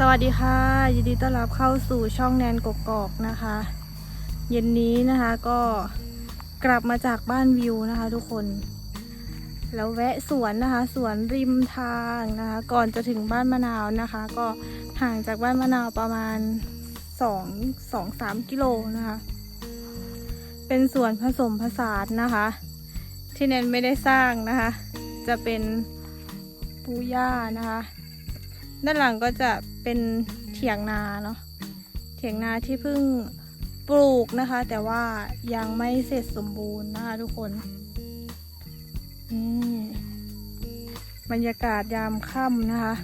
สวัสดีค่ะ ยินดีต้อนรับเข้าสู่ช่องแนนกกอกนะคะ เย็นนี้นะคะก็กลับมาจากบ้านวิวนะคะ ทุกคน แล้วแวะสวนนะคะ สวนริมทางนะคะ ก่อนจะถึงบ้านมะนาวนะคะ ก็ห่างจากบ้านมะนาวประมาณสองสองสามกิโลนะคะ เป็นสวนผสมผสานนะคะ ที่แนนไม่ได้สร้างนะคะ จะเป็นปูย่านะคะ ด้านหลังก็จะเป็นเถียงนาเนาะเถียงนาที่เพิ่งปลูกนะคะ แต่ว่ายังไม่เสร็จสมบูรณ์นะคะทุกคนนี่บรรยากาศยามค่ำนะคะ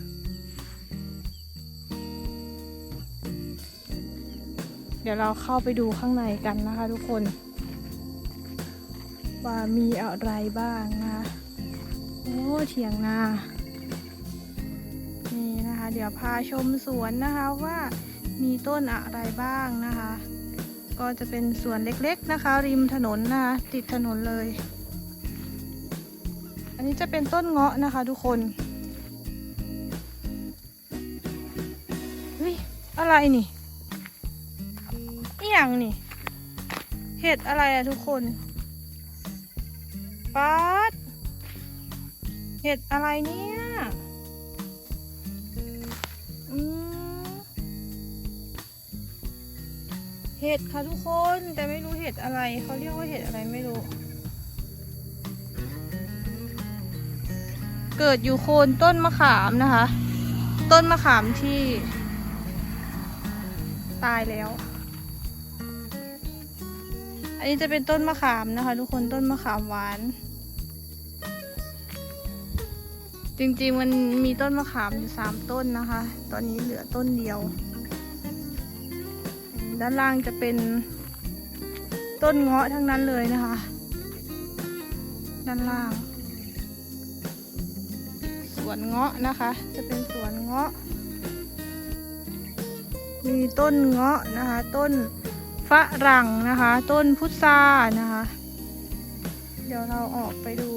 เดี๋ยวเราเข้าไปดูข้างในกันนะคะทุกคน ว่ามีอะไรบ้างนะโอ้เถียงนา นี่นะคะ เดี๋ยวพาชมสวนนะคะว่ามีต้นอะไรบ้างนะคะ ก็จะเป็นสวนเล็กๆนะคะ ริมถนนนะคะติดถนนเลย อันนี้จะเป็นต้นเงาะนะคะทุกคนเฮ้ยอะไรนี่นี่อย่างนี่เห็ดอะไรอะทุกคนป๊าดเห็ดอะไรเนี่ย เห็ดค่ะทุกคนแต่ไม่รู้เห็ดอะไรเขาเรียกว่าเห็ดอะไรไม่รู้ เกิดอยู่โคนต้นมะขามนะคะ ต้นมะขามที่ ตายแล้ว อันนี้จะเป็นต้นมะขามนะคะ ทุกคนต้นมะขามหวาน จริงๆมันมีต้นมะขามอยู่สามต้นนะคะ ตอนนี้เหลือต้นเดียว ด้านล่างจะเป็นต้นเงาะทั้งนั้นเลยนะคะ ด้านล่าง สวนเงาะนะคะ จะเป็นสวนเงาะ มีต้นเงาะนะคะ ต้นฝรั่งนะคะ ต้นพุทรานะคะ เดี๋ยวเราออกไปดู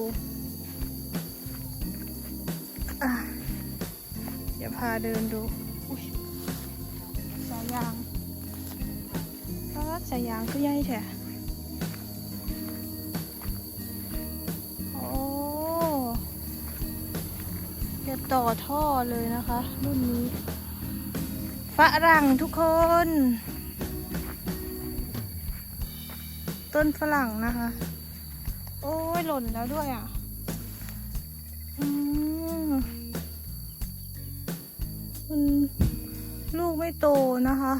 อะเดี๋ยวพาเดินดูหยสายยาง กสายยางก็ใหญ่แท้โอ้จะต่อท่อเลยนะคะ รุ่นนี้ฝรั่งทุกคน ต้นฝรั่งนะคะ โอ้ยหล่นแล้วด้วยอะอืมมันลูกไม่โตนะคะ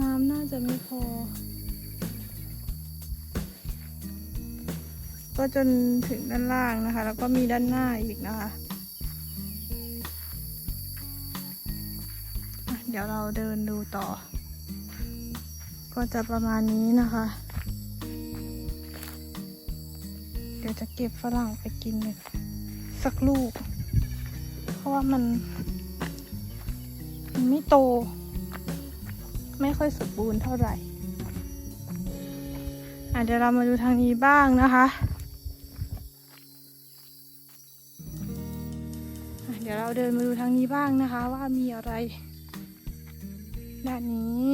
น้ำน่าจะไม่พอ ก็จนถึงด้านล่างนะคะ แล้วก็มีด้านหน้าอีกนะคะเดี๋ยวเราเดินดูต่อ ก็จะประมาณนี้นะคะ เดี๋ยวจะเก็บฝรั่งไปกินเลยสักลูก เพราะว่ามัน มันไม่โต ไม่ค่อยสมบูรณ์เท่าไหร่อะเดี๋ยวเรามาดูทางนี้บ้างนะคะ เดี๋ยวเราเดินมาดูทางนี้บ้างนะคะ ว่ามีอะไร ด้านนี้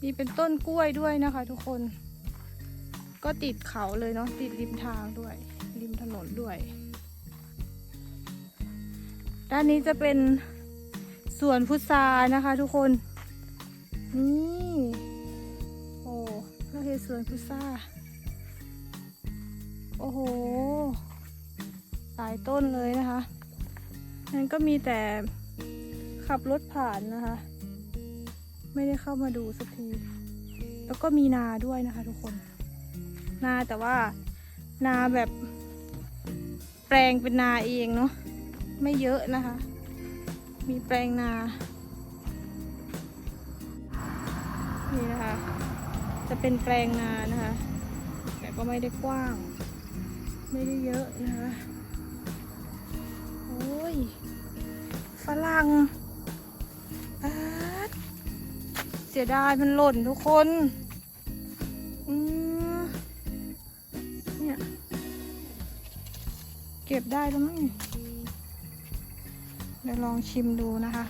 มีเป็นต้นกล้วยด้วยนะคะทุกคน ก็ติดเขาเลยเนาะติดริมทางด้วย ริมถนนด้วย ด้านนี้จะเป็น สวนพุทรานะคะทุกคน นี่โอ้เราเห็นสวนพุทราโอ้โหหลายต้นเลยนะคะนั้นก็มีแต่ขับรถผ่านนะคะ ไม่ได้เข้ามาดูสักที แล้วก็มีนาด้วยนะคะทุกคน นาแต่ว่านาแบบแปลงเป็นนาเองเนาะไม่เยอะนะคะ มีแปลงนา นี่นะคะ จะเป็นแปลงนานะคะ แต่ก็ไม่ได้กว้าง ไม่ได้เยอะนะคะโอ้ยฝรั่งเสียดายมันหล่นทุกคนเนี่ยเก็บได้แล้วมั้ง เดี๋ยวลองชิมดูนะคะ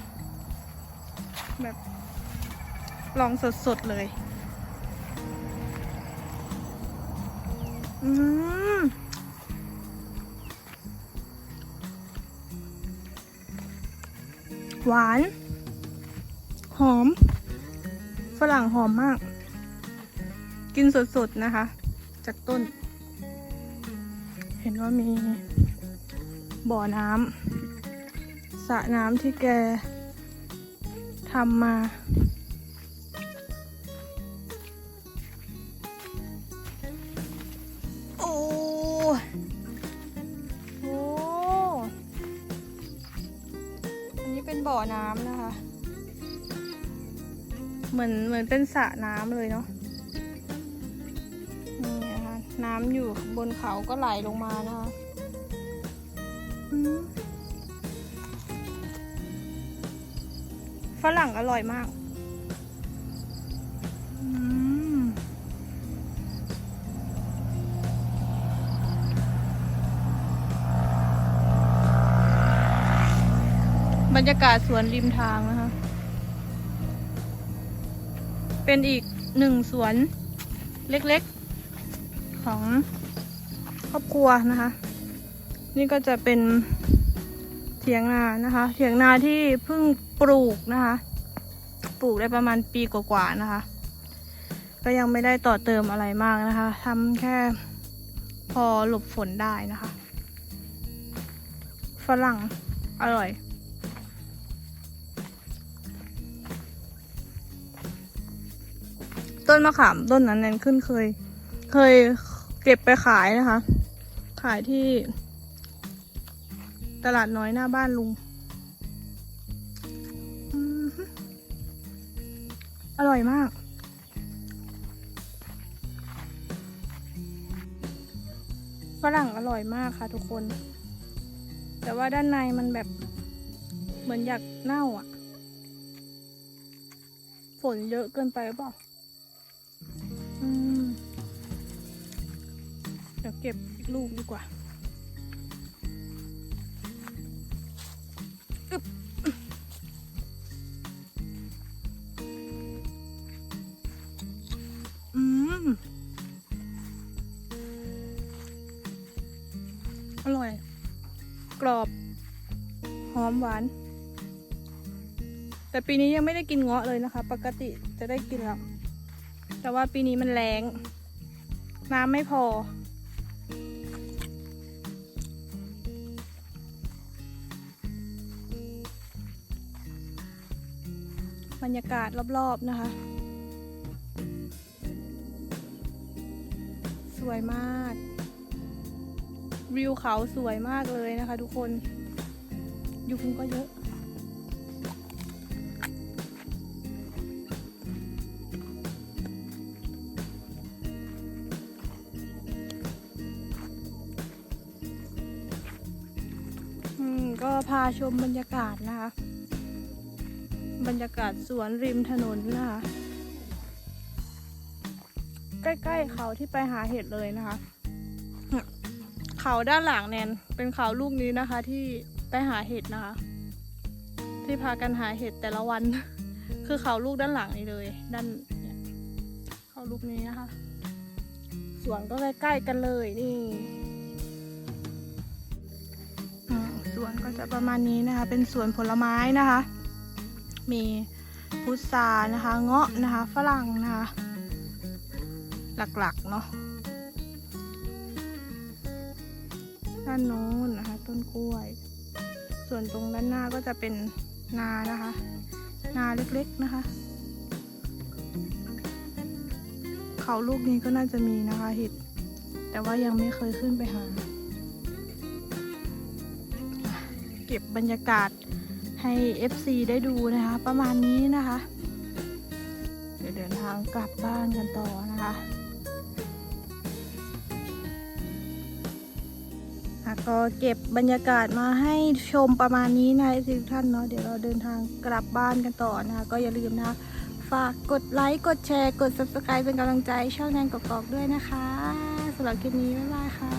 แบบลองสดๆเลย อืมหวาน หอม ฝรั่งหอมมาก กินสดๆนะคะ จากต้น เห็นว่ามีบ่อน้ำ สระน้ำที่แกทำมา โอ้โหอันนี้เป็นบ่อน้ำนะคะ เหมือนเหมือนเป็นสระน้ำเลยเนาะนี่นะคะน้ำอยู่บนเขาก็ไหลลงมานะคะ ฝรั่งอร่อยมากอืมบรรยากาศสวนริมทางนะคะ เป็นอีกหนึ่งสวนเล็กๆของครอบครัวนะคะ นี่ก็จะเป็น เถียงนานะคะเถียงนาที่เพิ่งปลูกนะคะ ปลูกได้ประมาณปีกว่าๆนะคะ ก็ยังไม่ได้ต่อเติมอะไรมากนะคะทำแค่พอหลบฝนได้นะคะ ฝรั่งอร่อยต้นมะขามต้นนั้นแนนขึ้นเคย เคยเก็บไปขายนะคะ ขายที่ ตลาดน้อยหน้าบ้านลุง อร่อยมาก ฝรั่งอร่อยมากค่ะทุกคน แต่ว่าด้านในมันแบบ เหมือนอยากเน่าอะ่ะ ฝนเยอะเกินไปหรือเปล่าเดี๋ยวเก็บอีกลูกดีกว่า รอบ หอมหวาน แต่ปีนี้ยังไม่ได้กินเงาะเลยนะคะ ปกติจะได้กินแล้ว แต่ว่าปีนี้มันแรงน้ำไม่พอ บรรยากาศรอบๆนะคะ สวยมาก วิวเขาสวยมากเลยนะคะทุกคนยุงก็เยอะอืมก็พาชมบรรยากาศนะคะ บรรยากาศสวนริมถนนนะคะ ใกล้ๆเขาที่ไปหาเห็ดเลยนะคะ เขาด้านหลังแนนเป็นเขาลูกนี้นะคะ ที่ไปหาเห็ดนะคะ ที่พากันหาเห็ดแต่ละวัน คือเขาลูกด้านหลังนี้เลย ด้านเนี่ยเขาลูกนี้นะคะสวนก็ใกล้ๆกันเลยนี่สวนก็จะประมาณนี้นะคะ เป็นสวนผลไม้นะคะ มีพุทรานะคะ เงาะนะคะ ฝรั่งนะคะ หลักๆเนาะานโน้นนะคะ ต้นกล้วย ส่วนตรงด้านหน้าก็จะเป็นนานะคะ นาเล็กๆนะคะ เขาลูกนี้ก็น่าจะมีนะคะเห็ดแต่ว่ายังไม่เคยขึ้นไปหา เก็บบรรยากาศให้ FC ได้ดูนะคะ ประมาณนี้นะคะ เดี๋ยวเดินทางกลับบ้านกันต่อนะคะ ก็เก็บบรรยากาศมาให้ชมประมาณนี้นะทุกท่านเนาะเดี๋ยวเราเดินทางกลับบ้านกันต่อนะคะ ก็อย่าลืมนะคะฝากกดไลค์กดแชร์ กด subscribe เป็นกำลังใจช่องแนนกอกๆด้วยนะคะสำหรับคลิปนี้บ๊ายบายค่ะ